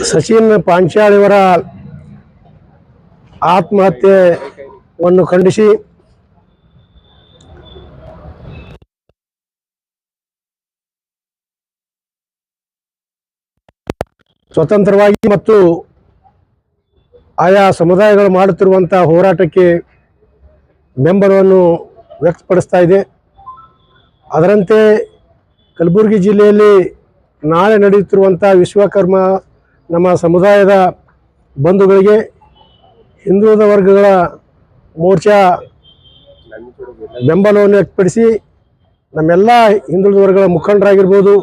ಸಚಿನ್ ಪಾಂಚಾಳಿಯವರ ಆತ್ಮಹತ್ಯೆಯನ್ನು ಖಂಡಿಸಿ. ಸ್ವತಂತ್ರವಾಗಿ ಮತ್ತು ಆಯಾ ಸಮುದಾಯಗಳು ಮಾಡುತ್ತಿರುವಂಥ ಹೋರಾಟಕ್ಕೆ ಬೆಂಬಲವನ್ನು ವ್ಯಕ್ತಪಡಿಸ್ತಾ ಇದೆ. ಅದರಂತೆ ಕಲಬುರಗಿ ಜಿಲ್ಲೆಯಲ್ಲಿ ನಾಳೆ ನಡೆಯುತ್ತಿರುವಂಥ ವಿಶ್ವಕರ್ಮ ನಮ್ಮ ಸಮುದಾಯದ ಬಂಧುಗಳಿಗೆ, ಹಿಂದುಳಿದ ವರ್ಗಗಳ ಮೋರ್ಚಾ ಬೆಂಬಲವನ್ನು ವ್ಯಕ್ತಪಡಿಸಿ ನಮ್ಮೆಲ್ಲ ಹಿಂದುಳಿದ ವರ್ಗಗಳ ಮುಖಂಡರಾಗಿರ್ಬೋದು,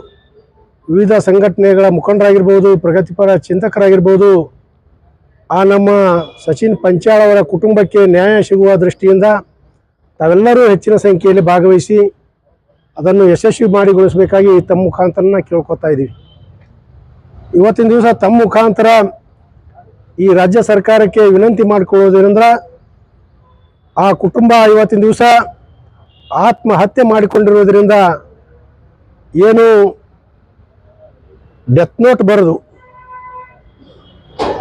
ವಿವಿಧ ಸಂಘಟನೆಗಳ ಮುಖಂಡರಾಗಿರ್ಬೋದು, ಪ್ರಗತಿಪರ ಚಿಂತಕರಾಗಿರ್ಬೋದು, ಆ ನಮ್ಮ ಸಚಿನ್ ಪಂಚಾಳ್ ಅವರ ಕುಟುಂಬಕ್ಕೆ ನ್ಯಾಯ ಸಿಗುವ ದೃಷ್ಟಿಯಿಂದ ತಾವೆಲ್ಲರೂ ಹೆಚ್ಚಿನ ಸಂಖ್ಯೆಯಲ್ಲಿ ಭಾಗವಹಿಸಿ ಅದನ್ನು ಯಶಸ್ವಿ ಮಾಡಿಗೊಳಿಸಬೇಕಾಗಿ ತಮ್ಮ ಮುಖಾಂತರನ ಕೇಳ್ಕೊತಾ ಇದ್ದೀವಿ. ಇವತ್ತಿನ ದಿವಸ ತಮ್ಮ ಮುಖಾಂತರ ಈ ರಾಜ್ಯ ಸರ್ಕಾರಕ್ಕೆ ವಿನಂತಿ ಮಾಡಿಕೊಳ್ಳೋದ್ರಿಂದ ಆ ಕುಟುಂಬ ಇವತ್ತಿನ ದಿವಸ ಆತ್ಮಹತ್ಯೆ ಮಾಡಿಕೊಂಡಿರೋದ್ರಿಂದ ಏನು ಡೆತ್ ನೋಟ್ ಬರೆದು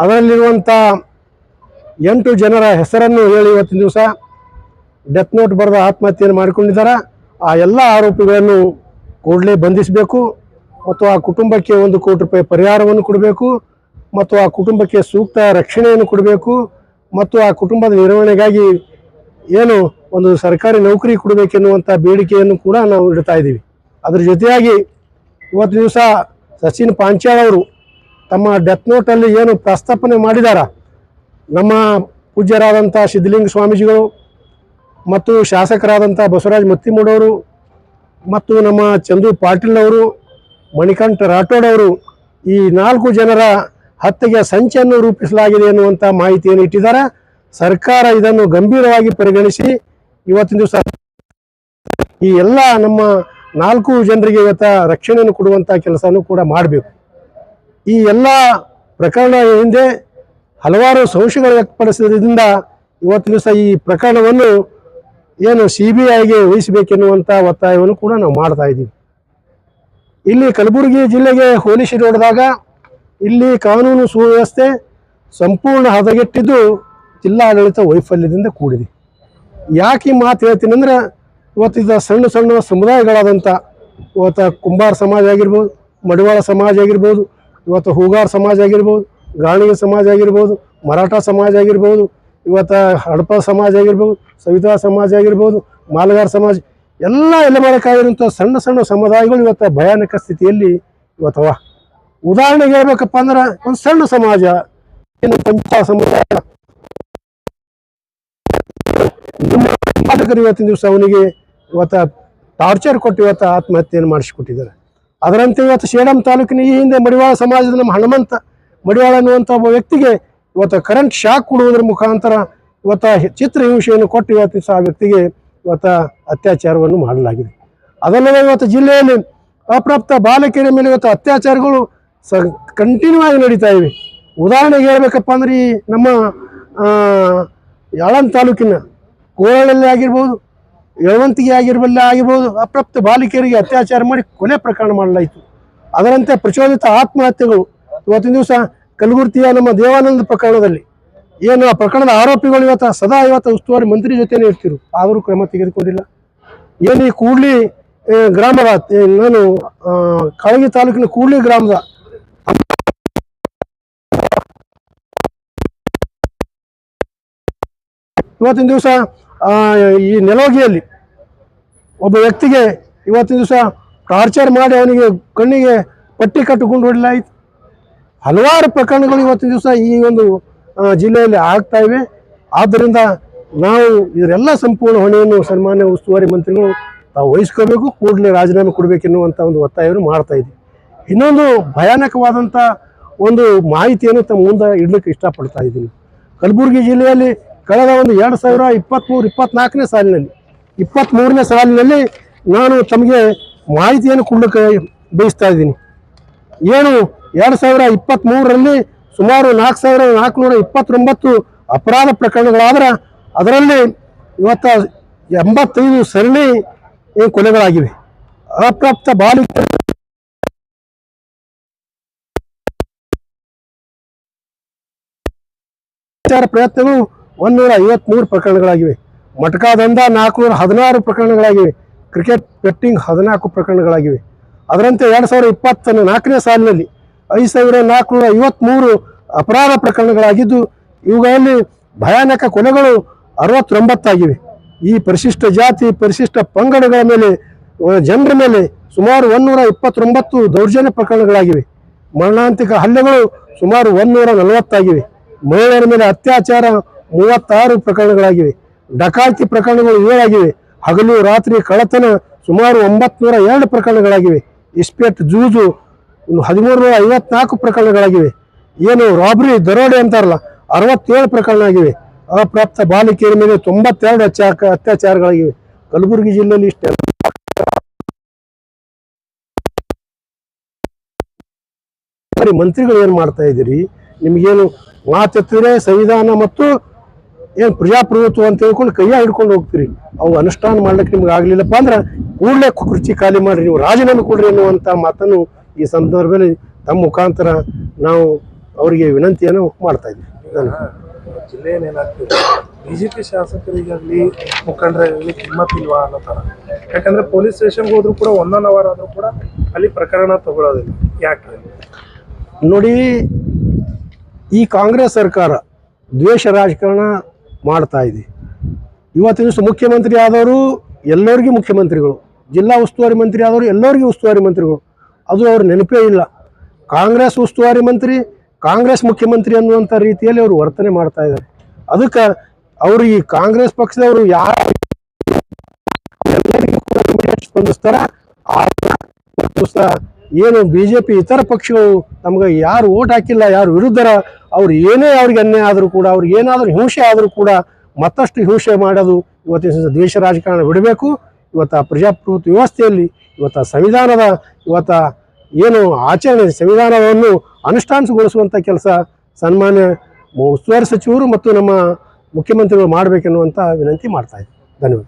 ಅದರಲ್ಲಿರುವಂಥ ಎಂಟು ಜನರ ಹೆಸರನ್ನು ಹೇಳಿ ಇವತ್ತಿನ ದಿವಸ ಡೆತ್ ನೋಟ್ ಬರೆದು ಆತ್ಮಹತ್ಯೆಯನ್ನು ಮಾಡಿಕೊಂಡಿದ್ದಾರೆ. ಆ ಎಲ್ಲ ಆರೋಪಿಗಳನ್ನು ಕೂಡಲೇ ಬಂಧಿಸಬೇಕು. ಮತ್ತು ಆ ಕುಟುಂಬಕ್ಕೆ ಒಂದು ಕೋಟಿ ರೂಪಾಯಿ ಪರಿಹಾರವನ್ನು ಕೊಡಬೇಕು ಮತ್ತು ಆ ಕುಟುಂಬಕ್ಕೆ ಸೂಕ್ತ ರಕ್ಷಣೆಯನ್ನು ಕೊಡಬೇಕು ಮತ್ತು ಆ ಕುಟುಂಬದ ನಿರ್ವಹಣೆಗಾಗಿ ಏನು ಒಂದು ಸರ್ಕಾರಿ ನೌಕರಿ ಕೊಡಬೇಕೆನ್ನುವಂಥ ಬೇಡಿಕೆಯನ್ನು ಕೂಡ ನಾವು ಇಡ್ತಾ ಇದ್ದೀವಿ. ಅದರ ಜೊತೆಯಾಗಿ ಇವತ್ತು ದಿವಸ ಸಚಿನ್ ಪಾಂಚಾಳ್ ಅವರು ತಮ್ಮ ಡೆತ್ ನೋಟಲ್ಲಿ ಏನು ಪ್ರಸ್ತಾಪನೆ ಮಾಡಿದಾರ. ನಮ್ಮ ಪೂಜ್ಯರಾದಂಥ ಸಿದ್ಧಲಿಂಗ ಸ್ವಾಮೀಜಿಗಳು ಮತ್ತು ಶಾಸಕರಾದಂಥ ಬಸವರಾಜ ಮತ್ತಿಮೂಡವರು ಮತ್ತು ನಮ್ಮ ಚಂದು ಪಾಟೀಲ್ ಅವರು ಮಣಿಕಂಠ ರಾಠೋಡ್ ಅವರು ಈ ನಾಲ್ಕು ಜನರ ಹತ್ಯೆಗೆ ಸಂಚನ್ನು ರೂಪಿಸಲಾಗಿದೆ ಎನ್ನುವಂಥ ಮಾಹಿತಿಯನ್ನು ಇಟ್ಟಿದ್ದಾರೆ. ಸರ್ಕಾರ ಇದನ್ನು ಗಂಭೀರವಾಗಿ ಪರಿಗಣಿಸಿ ಇವತ್ತಿನ ದಿವಸ ಈ ಎಲ್ಲ ನಮ್ಮ ನಾಲ್ಕು ಜನರಿಗೆ ಇವತ್ತ ರಕ್ಷಣೆಯನ್ನು ಕೊಡುವಂಥ ಕೆಲಸವನ್ನು ಕೂಡ ಮಾಡಬೇಕು. ಈ ಎಲ್ಲ ಪ್ರಕರಣ ಹಿಂದೆ ಹಲವಾರು ಸಂಶಯಗಳು ವ್ಯಕ್ತಪಡಿಸಿದ್ರಿಂದ ಇವತ್ತಿನ ದಿವಸ ಈ ಪ್ರಕರಣವನ್ನು ಏನು ಸಿ ಬಿ ಐಗೆ ವಹಿಸಬೇಕೆನ್ನುವಂಥ ಒತ್ತಾಯವನ್ನು ಕೂಡ ನಾವು ಮಾಡ್ತಾ ಇದ್ದೀವಿ. ಇಲ್ಲಿ ಕಲಬುರಗಿ ಜಿಲ್ಲೆಗೆ ಹೋಲಿಸಿ ನೋಡಿದಾಗ ಇಲ್ಲಿ ಕಾನೂನು ಸುವ್ಯವಸ್ಥೆ ಸಂಪೂರ್ಣ ಹದಗೆಟ್ಟಿದ್ದು ಜಿಲ್ಲಾಡಳಿತ ವೈಫಲ್ಯದಿಂದ ಕೂಡಿದೆ. ಯಾಕೆ ಈ ಮಾತು ಹೇಳ್ತೀನಿ ಅಂದ್ರೆ ಇವತ್ತಿದ್ದ ಸಣ್ಣ ಸಣ್ಣ ಸಮುದಾಯಗಳಾದಂಥ ಇವತ್ತು ಕುಂಬಾರ ಸಮಾಜ ಆಗಿರ್ಬೋದು, ಮಡಿವಾಳ ಸಮಾಜ ಆಗಿರ್ಬೋದು, ಇವತ್ತು ಹೂಗಾರ ಸಮಾಜ ಆಗಿರ್ಬೋದು, ಗಾಣಿಗ ಸಮಾಜ ಆಗಿರ್ಬೋದು, ಮರಾಠ ಸಮಾಜ ಆಗಿರ್ಬೋದು, ಇವತ್ತು ಹಡಪ ಸಮಾಜ ಆಗಿರ್ಬೋದು, ಸವಿತಾ ಸಮಾಜ ಆಗಿರ್ಬೋದು, ಮಾಲಗಾರ ಸಮಾಜ ಎಲ್ಲ ಮಾಡೋಕ್ಕಾಗಿರುವಂಥ ಸಣ್ಣ ಸಣ್ಣ ಸಮುದಾಯಗಳು ಇವತ್ತು ಭಯಾನಕ ಸ್ಥಿತಿಯಲ್ಲಿ ಇವತ್ತವ. ಉದಾಹರಣೆಗೆ ಹೇಳ್ಬೇಕಪ್ಪ ಅಂದ್ರೆ ಒಂದು ಸಣ್ಣ ಸಮಾಜ, ಏನು ಪಂಚ ಸಮುದಾಯ. ಇವತ್ತಿನ ದಿವಸ ಅವನಿಗೆ ಇವತ್ತ ಟಾರ್ಚರ್ ಕೊಟ್ಟು ಇವತ್ತು ಆತ್ಮಹತ್ಯೆಯನ್ನು ಮಾಡಿಸಿಕೊಟ್ಟಿದ್ದಾರೆ. ಅದರಂತೆ ಇವತ್ತು ಶೇಡಂ ತಾಲೂಕಿನ ಈ ಹಿಂದೆ ಮಡಿವಾಳ ಸಮಾಜದ ನಮ್ಮ ಹನುಮಂತ ಮಡಿವಾಳ ಅನ್ನುವಂಥ ಒಬ್ಬ ವ್ಯಕ್ತಿಗೆ ಇವತ್ತು ಕರೆಂಟ್ ಶಾಕ್ ಕೊಡುವುದರ ಮುಖಾಂತರ ಇವತ್ತ ಚಿತ್ರಹಿಂಸೆಯನ್ನು ಕೊಟ್ಟು ಇವತ್ತು ಆ ವ್ಯಕ್ತಿಗೆ ಇವತ್ತ ಅತ್ಯಾಚಾರವನ್ನು ಮಾಡಲಾಗಿದೆ. ಅದಲ್ಲದೆ ಇವತ್ತು ಜಿಲ್ಲೆಯಲ್ಲಿ ಅಪ್ರಾಪ್ತ ಬಾಲಕಿಯರ ಮೇಲೆ ಇವತ್ತು ಅತ್ಯಾಚಾರಗಳು ಸ ಕಂಟಿನ್ಯೂ ಆಗಿ ನಡೀತಾ ಇವೆ. ಉದಾಹರಣೆಗೆ ಹೇಳ್ಬೇಕಪ್ಪ ಅಂದ್ರೆ ಈ ನಮ್ಮ ಆ, ಯಾಳಂದ್ ತಾಲೂಕಿನ ಕೋಳಲ್ಲಿ ಆಗಿರ್ಬೋದು ಯಳವಂತಿಗೆ ಆಗಿರ್ಬಲ್ಲ ಆಗಿರ್ಬೋದು ಅಪ್ರಾಪ್ತ ಬಾಲಕಿಯರಿಗೆ ಅತ್ಯಾಚಾರ ಮಾಡಿ ಕೊಲೆ ಪ್ರಕರಣ ಮಾಡಲಾಯಿತು. ಅದರಂತೆ ಪ್ರಚೋದಿತ ಆತ್ಮಹತ್ಯೆಗಳು ಇವತ್ತಿನ ದಿವಸ ಕಲಬುರ್ತಿಯ ನಮ್ಮ ದೇವಾನಂದ ಪ್ರಕರಣದಲ್ಲಿ ಏನು ಆ ಪ್ರಕರಣದ ಆರೋಪಿಗಳು ಇವತ್ತು ಸದಾ ಇವತ್ತು ಉಸ್ತುವಾರಿ ಮಂತ್ರಿ ಜೊತೆನೇ ಇರ್ತಿರು. ಆದರೂ ಕ್ರಮ ತೆಗೆದುಕೊಂಡಿಲ್ಲ. ಏನು ಈ ಕೂಡ್ಲಿ ಗ್ರಾಮದ ನಾನು ಕಾಳಗಿ ತಾಲೂಕಿನ ಕೂಡ್ಲಿ ಗ್ರಾಮದ ಇವತ್ತಿನ ದಿವಸ ಈ ನೆಲೋಗಿಯಲ್ಲಿ ಒಬ್ಬ ವ್ಯಕ್ತಿಗೆ ಇವತ್ತಿನ ದಿವಸ ಟಾರ್ಚರ್ ಮಾಡಿ ಅವನಿಗೆ ಕಣ್ಣಿಗೆ ಪಟ್ಟಿ ಕಟ್ಟಿಕೊಂಡು ಹೊಡಲಾಯಿತು ಹಲವಾರು ಪ್ರಕರಣಗಳು ಇವತ್ತಿನ ದಿವಸ ಈ ಒಂದು ಜಿಲ್ಲೆಯಲ್ಲಿ ಆಗ್ತಾ ಇವೆ. ಆದ್ದರಿಂದ ನಾವು ಇದರೆಲ್ಲ ಸಂಪೂರ್ಣ ಹೊಣೆಯನ್ನು ಸನ್ಮಾನ್ಯ ಉಸ್ತುವಾರಿ ಮಂತ್ರಿಗಳು ತಾವು ವಹಿಸ್ಕೋಬೇಕು, ಕೂಡಲೇ ರಾಜೀನಾಮೆ ಕೊಡಬೇಕೆನ್ನುವಂಥ ಒಂದು ಒತ್ತಾಯವನ್ನು ಮಾಡ್ತಾ ಇದ್ದೀವಿ. ಇನ್ನೊಂದು ಭಯಾನಕವಾದಂಥ ಒಂದು ಮಾಹಿತಿಯನ್ನು ತಮ್ಮ ಮುಂದೆ ಇಡಲಿಕ್ಕೆ ಇಷ್ಟಪಡ್ತಾ ಇದ್ದೀನಿ. ಕಲಬುರಗಿ ಜಿಲ್ಲೆಯಲ್ಲಿ ಕಳೆದ ಒಂದು ಎರಡು ಸಾವಿರ ಇಪ್ಪತ್ತ್ಮೂರು ಇಪ್ಪತ್ನಾಲ್ಕನೇ ಸಾಲಿನಲ್ಲಿ ಇಪ್ಪತ್ತ್ಮೂರನೇ ಸಾಲಿನಲ್ಲಿ ನಾನು ತಮಗೆ ಮಾಹಿತಿಯನ್ನು ಕೊಡಲಿಕ್ಕೆ ಬಯಸ್ತಾ ಇದ್ದೀನಿ. ಏನು ಎರಡು ಸಾವಿರ ಇಪ್ಪತ್ತ್ಮೂರರಲ್ಲಿ ಸುಮಾರು ನಾಲ್ಕು ಸಾವಿರ ನಾಲ್ಕುನೂರ ಇಪ್ಪತ್ತೊಂಬತ್ತು ಅಪರಾಧ ಪ್ರಕರಣಗಳಾದ್ರೆ ಅದರಲ್ಲಿ ಇವತ್ತು ಎಂಬತ್ತೈದು ಸರಣಿ ಕೊಲೆಗಳಾಗಿವೆ. ಅಪ್ರಾಪ್ತ ಬಾಲಿಕ ಪ್ರಯತ್ನಗಳು ಒಂದೂರ ಐವತ್ಮೂರು ಪ್ರಕರಣಗಳಾಗಿವೆ. ಮಟಕಾದಂಧ ನಾಲ್ಕುನೂರ ಹದಿನಾರು ಪ್ರಕರಣಗಳಾಗಿವೆ. ಕ್ರಿಕೆಟ್ ಬೆಟ್ಟಿಂಗ್ ಹದಿನಾಲ್ಕು ಪ್ರಕರಣಗಳಾಗಿವೆ. ಅದರಂತೆ ಎರಡು ಸಾವಿರದ ಇಪ್ಪತ್ತ ನಾಲ್ಕನೇ ಸಾಲಿನಲ್ಲಿ ಐದು ಸಾವಿರ ನಾಲ್ಕುನೂರ ಐವತ್ಮೂರು ಅಪರಾಧ ಪ್ರಕರಣಗಳಾಗಿದ್ದು, ಇವುಗಳಲ್ಲಿ ಭಯಾನಕ ಕೊಲೆಗಳು ಅರವತ್ತೊಂಬತ್ತಾಗಿವೆ. ಈ ಪರಿಶಿಷ್ಟ ಜಾತಿ, ಪರಿಶಿಷ್ಟ ಪಂಗಡಗಳ ಮೇಲೆ ಜನರ ಮೇಲೆ ಸುಮಾರು ಒಂದೂರ ಇಪ್ಪತ್ತೊಂಬತ್ತು ದೌರ್ಜನ್ಯ ಪ್ರಕರಣಗಳಾಗಿವೆ. ಮರಣಾಂತಿಕ ಹಲ್ಲೆಗಳು ಸುಮಾರು ಒಂದೂರ ನಲವತ್ತಾಗಿವೆ. ಮಹಿಳೆಯರ ಮೇಲೆ ಅತ್ಯಾಚಾರ ಮೂವತ್ತಾರು ಪ್ರಕರಣಗಳಾಗಿವೆ. ಡಕಾತಿ ಪ್ರಕರಣಗಳು ಏಳಾಗಿವೆ. ಹಗಲು ರಾತ್ರಿ ಕಳತನ ಸುಮಾರು ಒಂಬತ್ನೂರ ಎರಡು ಪ್ರಕರಣಗಳಾಗಿವೆ. ಇಸ್ಪೇಟ್ ಜೂಜು ಇನ್ನು ಹದಿಮೂರು ನೂರ ಐವತ್ನಾಲ್ಕು ಪ್ರಕರಣಗಳಾಗಿವೆ. ಏನು ರಾಬರಿ ದರೋಡೆ ಅಂತಾರಲ್ಲ, ಅರವತ್ತೇಳು ಪ್ರಕರಣ ಆಗಿವೆ. ಅಪ್ರಾಪ್ತ ಬಾಲಿಕೆಯರ ಮೇಲೆ ತೊಂಬತ್ತೆರಡು ಅತ್ಯಾಕ ಅತ್ಯಾಚಾರಗಳಾಗಿವೆ. ಕಲಬುರಗಿ ಜಿಲ್ಲೆಯಲ್ಲಿ ಇಷ್ಟೇ. ಮಂತ್ರಿಗಳು ಏನು ಮಾಡ್ತಾ ಇದ್ದೀರಿ? ನಿಮಗೇನು ಮಾತೆತ್ತಿದ್ರೆ ಸಂವಿಧಾನ ಮತ್ತು ಏನು ಪ್ರಜಾಪ್ರಭುತ್ವ ಅಂತ ಹೇಳ್ಕೊಂಡು ಕೈಯ ಹಿಡ್ಕೊಂಡು ಹೋಗ್ತೀರಿ. ಅವು ಅನುಷ್ಠಾನ ಮಾಡ್ಲಿಕ್ಕೆ ನಿಮ್ಗೆ ಆಗ್ಲಿಲ್ಲಪ್ಪ ಅಂದ್ರೆ ಕೂಡಲೇ ಕುರ್ಚಿ ಖಾಲಿ ಮಾಡ್ರಿ, ನೀವು ರಾಜೀನಾಮೆ ಕೊಡ್ರಿ ಅನ್ನುವಂಥ ಮಾತನ್ನು ಈ ಸಂದರ್ಭದಲ್ಲಿ ತಮ್ಮ ಮುಖಾಂತರ ನಾವು ಅವರಿಗೆ ವಿನಂತಿಯನ್ನು ಮಾಡ್ತಾ ಇದ್ದೀವಿ. ಜಿಲ್ಲೆಯಲ್ಲಿ ಏನಾಗ್ತಿದೆ ಬಿಜೆಪಿ ಶಾಸಕರಿಗಾಗಲಿ ಮುಖಂಡರಾಗಲಿ ಕಿಮ್ಮತ್ತಿಲ್ವಾ ಅನ್ನೋ ಥರ. ಯಾಕಂದ್ರೆ ಪೊಲೀಸ್ ಸ್ಟೇಷನ್ಗೆ ಹೋದರೂ ಕೂಡ ಒನ್ ಅವರ್ ಆದರೂ ಕೂಡ ಅಲ್ಲಿ ಪ್ರಕರಣ ತಗೊಳ್ಳೋದಿಲ್ಲ. ಯಾಕೆ ನೋಡಿ ಈ ಕಾಂಗ್ರೆಸ್ ಸರ್ಕಾರ ದ್ವೇಷ ರಾಜಕಾರಣ ಮಾಡ್ತಾ ಇದೆ. ಇವತ್ತಿನ ಮುಖ್ಯಮಂತ್ರಿ ಆದವರು ಎಲ್ಲರಿಗೂ ಮುಖ್ಯಮಂತ್ರಿಗಳು ಜಿಲ್ಲಾ ಉಸ್ತುವಾರಿ ಮಂತ್ರಿ ಆದವರು ಎಲ್ಲರಿಗೂ ಉಸ್ತುವಾರಿ ಮಂತ್ರಿಗಳು. ಅದು ಅವ್ರ ನೆನಪೇ ಇಲ್ಲ. ಕಾಂಗ್ರೆಸ್ ಉಸ್ತುವಾರಿ ಮಂತ್ರಿ, ಕಾಂಗ್ರೆಸ್ ಮುಖ್ಯಮಂತ್ರಿ ಅನ್ನುವಂಥ ರೀತಿಯಲ್ಲಿ ಅವರು ವರ್ತನೆ ಮಾಡ್ತಾ ಇದ್ದಾರೆ. ಅದಕ್ಕೆ ಅವರು ಈ ಕಾಂಗ್ರೆಸ್ ಪಕ್ಷದವರು ಯಾರು ಸ್ಪಂದಿಸ್ತಾರ ಏನು ಬಿಜೆಪಿ ಇತರ ಪಕ್ಷಗಳು ನಮ್ಗೆ ಯಾರು ಓಟ್ ಹಾಕಿಲ್ಲ, ಯಾರು ವಿರುದ್ಧರ, ಅವ್ರು ಏನೇ ಅವ್ರಿಗೆ ಅನ್ಯಾಯ ಆದರೂ ಕೂಡ, ಅವ್ರಿಗೆ ಏನಾದರೂ ಹಿಂಸೆ ಆದರೂ ಕೂಡ ಮತ್ತಷ್ಟು ಹಿಂಸೆ ಮಾಡೋದು ಇವತ್ತಿನ ದೇಶ ರಾಜಕಾರಣ ಬಿಡಬೇಕು. ಇವತ್ತು ಪ್ರಜಾಪ್ರಭುತ್ವ ವ್ಯವಸ್ಥೆಯಲ್ಲಿ ಇವತ್ತು ಸಂವಿಧಾನದ ಇವತ್ತ ಏನು ಆಚರಣೆ ಸಂವಿಧಾನವನ್ನು ಅನುಷ್ಠಾನಗೊಳಿಸುವಂಥ ಕೆಲಸ ಸನ್ಮಾನ್ಯ ಉಸ್ತುವಾರಿ ಸಚಿವರು ಮತ್ತು ನಮ್ಮ ಮುಖ್ಯಮಂತ್ರಿಗಳು ಮಾಡಬೇಕೆನ್ನುವಂಥ ವಿನಂತಿ ಮಾಡ್ತಾ ಇದ್ದೀನಿ ಧನ್ಯವಾದ.